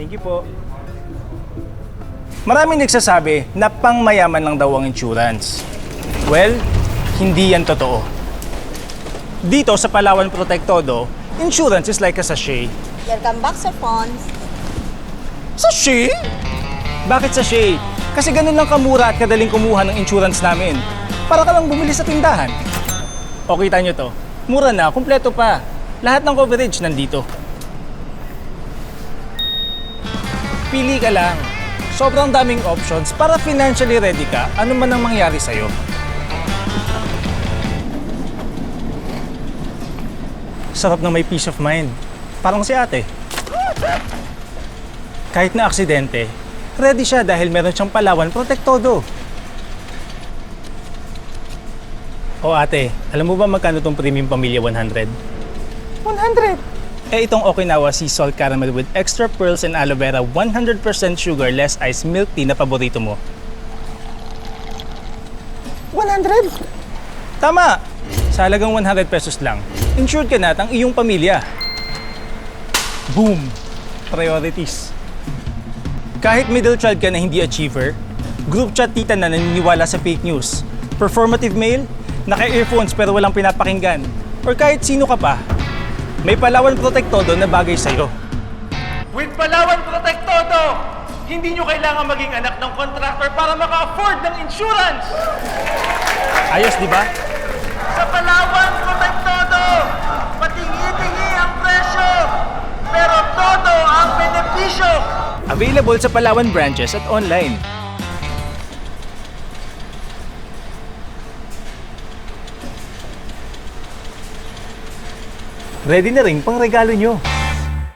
Thank you po. Maraming nagsasabi na pangmayaman lang daw ang insurance. Well, hindi yan totoo. Dito sa Palawan Protectodo, insurance is like a sachet. Welcome back sa phones. Sachet? Bakit sachet? Kasi ganun lang kamura at kadaling kumuha ng insurance namin. Para ka lang bumili sa tindahan. O kita nyo to, mura na, kumpleto pa. Lahat ng coverage nandito. Pili ka lang. Sobrang daming options para financially ready ka ano man ang mangyari sa'yo. Sarap na may peace of mind. Parang si ate. Kahit na aksidente, ready siya dahil meron siyang Palawan Protectodo. O ate, alam mo ba magkano tong premium pamilya 100? 100! Eh itong Okinawa Sea Salt Caramel with extra pearls and aloe vera 100% sugar less ice milk tea na paborito mo. 100? Tama! Sa halagang 100 pesos lang, insured ka na ang iyong pamilya. Boom! Priorities. Kahit middle child ka na hindi achiever, group chat tita na naniniwala sa fake news, performative male, naka-earphones pero walang pinapakinggan, or kahit sino ka pa, may Palawan Protectodo na bagay sa'yo. With Palawan Protectodo, hindi nyo kailangan maging anak ng contractor para maka-afford ng insurance! Ayos, di ba? Sa Palawan Protectodo, patingi-tingi ang presyo, pero todo ang benepisyo! Available sa Palawan branches at online. Ready na rin pang regalo nyo.